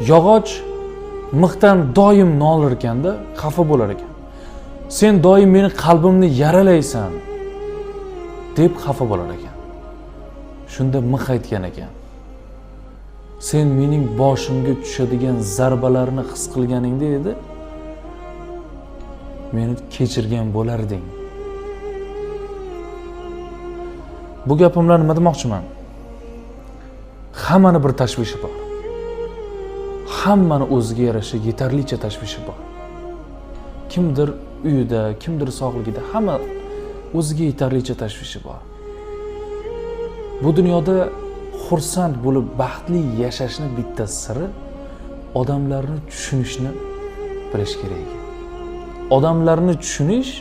yog'och mixdan doim nolir ekanda xafa bo'lar ekan. Sen doim meni qalbimni yaralaysan deb xafa bo'lar ekan. Shunda mix aytgan ekan. Sen mening boshimga tushadigan zarbalarni his qilganingda edi meni kechirgan bo'larding. Bu gapim bilan nima demoqchiman hammani bir tashvishi bor. Hammani o'ziga yarasha yetarlicha tashvishi bor. Kimdir uyida kimdir sog'ligida hamma o'ziga yetarlicha tashvishi bor. Bu dunyoda xursand bo'lib baxtli yashashni bitta siri odamlarni tushunishni bilish kerak ekan. Odamlarni tushunish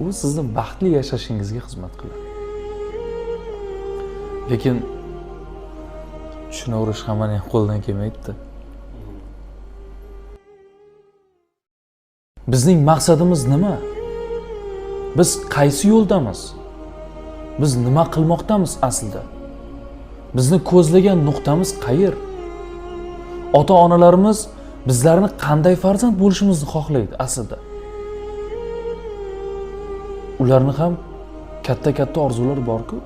u sizni baxtli yashashingizga xizmat qiladi. Lekin tushunaverish hammani ham qo'ldan kelmaydida bizning maqsadimiz nima? Biz qaysi yo'ldamiz? Biz nima qilmoqdamiz aslida? Bizni ko'zlagan nuqtamiz qayer ota onalarimiz bizlarni qanday farzand bo'lishimizni xohlaydi aslida? Ularni ham katta katta orzulari borku.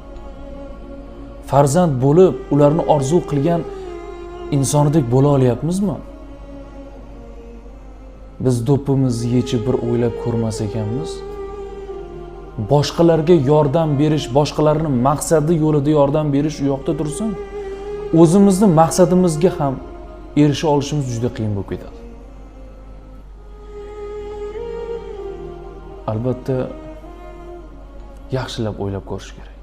Farzand bo'lib ularni orzu qilgan insondek bo'la olyapmizmi? Biz do'ppimizni yechib bir o'ylab ko'rmas ekanmiz. Boshqalarga yordam berish boshqalarni maqsadi yo'lida yordam berish u yoqda tursin. O'zimizni maqsadimizga ham erisha olishimiz juda qiyin bo'lib ketadi. Albatta yaxshilab o'ylab ko'rish kerak.